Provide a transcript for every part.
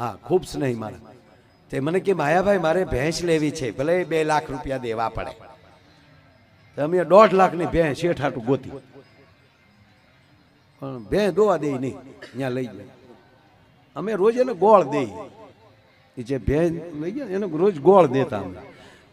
હા, ખૂબ સ્નેહી મારા તે મને કે, માયાભાઈ, મારે ભેંસ લેવી છે. ભલે બે લાખ રૂપિયા દેવા પડે. અમે દોઢ લાખની ભેંસ શેઠ હાટું ગોતી. પણ ભેંસ દોવા દે નહીં. ત્યાં લઈ જાય અમે રોજ એને ગોળ દઈએ. જે ભેંસ લઈ ગયા, એને રોજ ગોળ દેતા અમે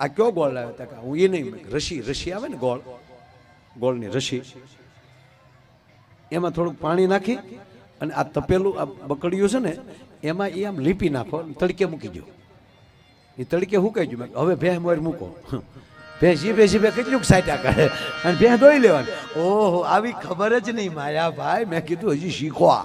આ કયો ગોળ લાવ્યો તા કે હું એ નહીં રસી રસી આવે ને ગોળ ગોળની રસી એમાં થોડુંક પાણી નાખી અને આ તપેલું આ બકડિયું છે ને એમાં એ આમ લીપી નાખો તડકે મૂકી દો એ તડકે હું કહી કીધું, હવે ભેં મોર મૂકો. ભેં ભેંસી ભે કેટલું સાટ્યા કરે અને ભેં ધોઈ લેવાની. ઓહો આવી ખબર જ નહીં માયા ભાઈ. મેં કીધું હજી શીખો આ.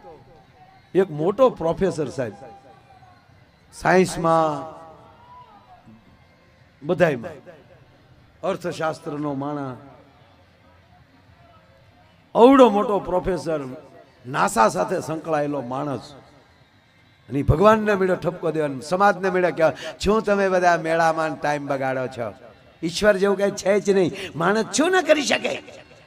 એક મોટો પ્રોફેસર સાહેબ. સાયન્સમાં બધાયમાં. અર્થશાસ્ત્રનો માણા અવડો મોટો પ્રોફેસર. નાસા સાથે સંકળાયેલો માણસ. અને ભગવાનને મેળો ઠપકો દેવાનો સમાજને મેળો કે શું તમે બધા મેળામાં ટાઈમ બગાડો છો? ઈશ્વર જેવું કઈ છે જ નહીં. માણસ શું ના કરી શકે?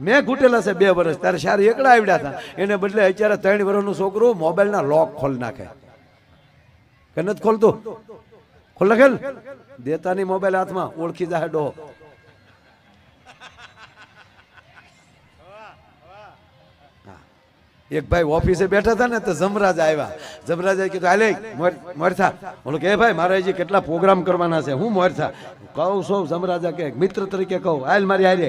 મેં ઘૂટેલા છે બે વર્ષ, ત્યારે સારી એકડા આવડ્યા હતા. એને બદલે અત્યારે ત્રણ વર્ષનું છોકરું મોબાઈલના લોક ખોલી નાખે. કે નથી ખોલતું? ખોલ નાખેલ દેતાની મોબાઈલ હાથમાં, ઓળખી જાય ડોહો. એક ભાઈ ઓફિસે બેઠા હતા ને, તો જમરાજ આવ્યા. જમરાજ કીધું, હાલે મોરથા બોલો, કે ભાઈ, મારે હજી કેટલા પ્રોગ્રામ કરવાના છે? હું મોરથા કહું સૌ જમરાજા કે મિત્ર તરીકે કહું. હાલ, મારી હારે.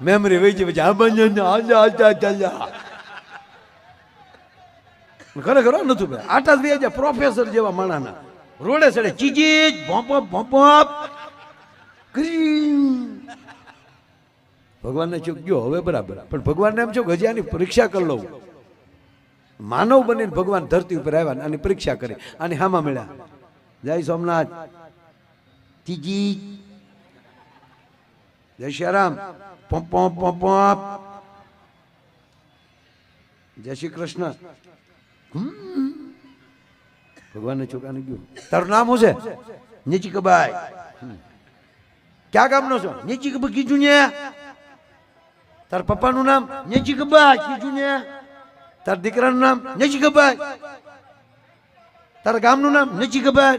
મેમરી વહી ગઈ પછી આ બંજન આજા આજા ચાલ્યા ખરેખર નતું ભાઈ. આટા બે હજાર પ્રોફેસર જેવા માણાના. રોડે સડે ચીજી ભોંપ ભોંપ ભગવાનને ચૂક ગયો, હવે બરાબર. પણ ભગવાનને એમ છો કે પરીક્ષા કરી લઉં. માનવ બનીને ભગવાન ધરતી ઉપર આવ્યા અને પરીક્ષા કરી. આની હામાં મળ્યા. જય સોમનાથ. તીજી જય શ્યારામ પોંપ પોંપ પોંપ પોંપ જય શ્રી કૃષ્ણ. ભગવાનને છોકરાને ગયું તારું નામ શું છે? નીચી ક્યાં ગામનો છો? નીચી કબા કીધું ને. તાર પપ્પાનું નામ નીચી કબાઈ કીધું ને. તાર દીકરાનું નામ નીચી કબાઈ તારા ગામનું નામ નીચી કબાઈ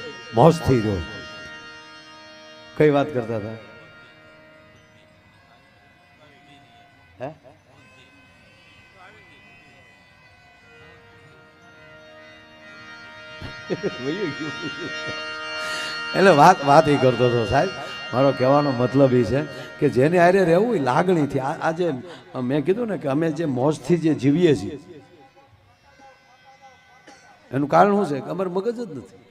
મોજથી રહ્યો કઈ વાત કરતા હતા? એટલે વાત વાત એ કરતો હતો, સાહેબ. મારો કહેવાનો મતલબ એ છે કે જેને આરે રહેવું એ લાગણીથી આજે મેં કીધું ને કે અમે જે મોજથી જે જીવીએ છીએ, એનું કારણ શું છે? કે મગજ જ નથી.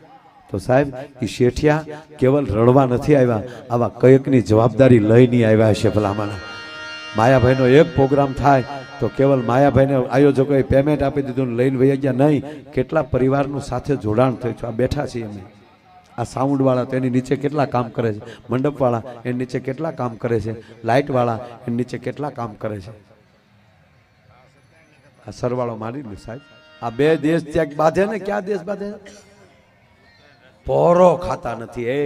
તો સાહેબ એ શેઠિયા કેવલ રડવા નથી આવ્યા, આવા કયકની જવાબદારી લઈને આવ્યા છે ભલામણ. માયાભાઈનો એક પ્રોગ્રામ થાય તો કેવલ માયાભાઈને આયોજકોએ પેમેન્ટ આપી દીધું લઈને વહી ગયા નહીં, કેટલા પરિવારનું સાથે જોડાણ થયું છે? આ બેઠા છીએ અમે. આ સાઉન્ડવાળા તો એની નીચે કેટલા કામ કરે છે? મંડપવાળા એની નીચે કેટલા કામ કરે છે? લાઇટવાળા એની નીચે કેટલા કામ કરે છે? આ સરવાળો મારી લે સાહેબ. આ બે દેશ ત્યાં બાંધે ને ક્યાં દેશ બાંધે? પોરો ખાતા નથી એ.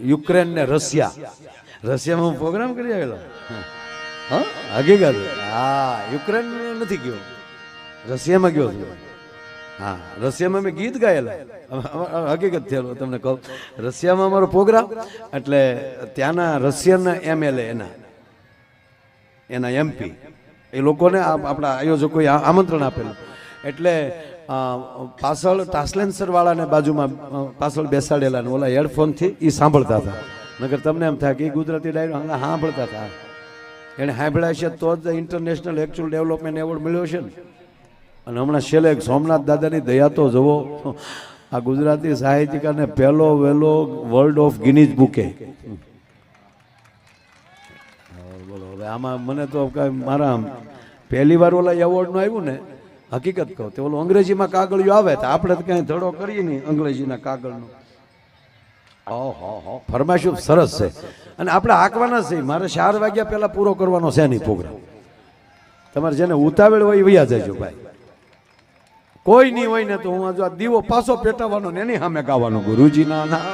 યુક્રેન ને રશિયા. રશિયામાં હું પ્રોગ્રામ કરી આવેલો? હા. હકીકત હા યુક્રેન નથી ગયો. રશિયામાં ગયો છું. હા, રશિયામાં મેં ગીત ગાયેલા. હકીકત થયેલો તમને કહું. રશિયામાં અમારો પ્રોગ્રામ એટલે ત્યાંના રશિયન એમએલએ એના એના એમપી. એ લોકોને આપણા આયોજકોએ આમંત્રણ આપેલું. એટલે પાછળ ટાસલેન્સર વાળાને બાજુમાં પાછળ બેસાડેલા ને ઓલા હેડફોનથી એ સાંભળતા હતા. નગર તમને એમ થાય કે એ ગુજરાતી ડાયરો હંગા સાંભળતા હતા. એને સાંભળ્યા છે તો જ ઇન્ટરનેશનલ એકચ્યુઅલ ડેવલપમેન્ટ એવોર્ડ મળ્યો છે ને. અને હમણાં છેલ્લે સોમનાથ દાદાની દયા તો જુઓ, આ ગુજરાતી સાહિત્યકારને પહેલો વહેલો વર્લ્ડ ઓફ ગિનીઝ બુકે. બોલો, હવે આમાં મને તો કાંઈ મારા પહેલી વાર ઓલા એવોર્ડનું આવ્યું ને હકીકત કહું, તે ઓલું અંગ્રેજીમાં કાગળિયું આવે તો આપણે તો કાંઈ ધડો કરીએ નહીં અંગ્રેજીના કાગળનું. ઓહો, હો, ફરમાઈશું સરસ છે. અને આપણે હાંકવાના છે મારે ચાર વાગ્યા પહેલા પૂરો કરવાનો છે નહીં પ્રોગ્રામ. તમારે જેને ઉતાવળ હોય વૈયા જજો ભાઈ. કોઈ નહીં હોય ને તો હું આ દીવો પાછો પેટાવાનો ને એની સામે ગાવાનો ગુરુજીના ના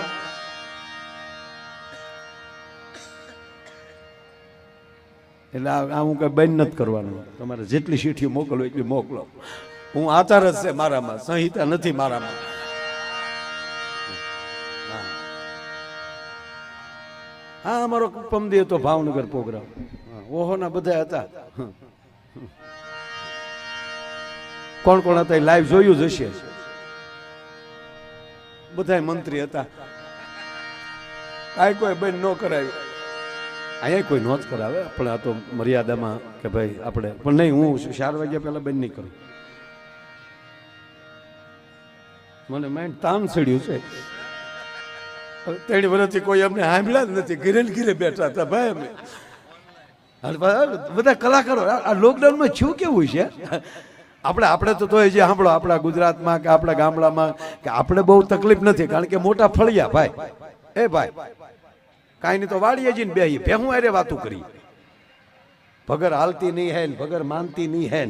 એટલે હું કઈ બંધ નથી કરવાનું. તમારે જેટલી શીઠીઓ મોકલો એટલી મોકલો. હું આચાર જ છે મારામાં, સંહિતા નથી મારામાં. હા. અમારો પમદી હતો ભાવનગર પ્રોગ્રામ. ઓહોના બધા હતા. કોણ કોણ હતા લાઈવ જોયું જ હશે. બધા મંત્રી હતા. કાંઈ કોઈ બેન ન કરાવ્યું અહીંયા કોઈ નોંધ કરાવે? પણ આ તો મર્યાદામાં કે ભાઈ આપણે પણ નહીં, હું ચાર વાગ્યા પહેલાં બંધ નહીં કરું. મને માઇન્ડ તામ ચડ્યું છે. તેની વર્ષથી કોઈ અમને સાંભળ્યા જ નથી. ઘીરે ઘીરે બેઠા હતા ભાઈ અમે. બધા કલાકારો આ લોકડાઉનમાં શું કેવું છે? આપણે આપણે તો તોય જે સાંભળો, આપણા ગુજરાતમાં કે આપણા ગામડામાં કે આપણે બહુ તકલીફ નથી, કારણ કે મોટા ફળિયા ભાઈ. એ ભાઈ કાંઈ નહીં તો વાળીએ જઈને બે ભેહું અરે વાતું કરી. ભગર હાલતી નહીં હે ભગર માનતી નહીં હે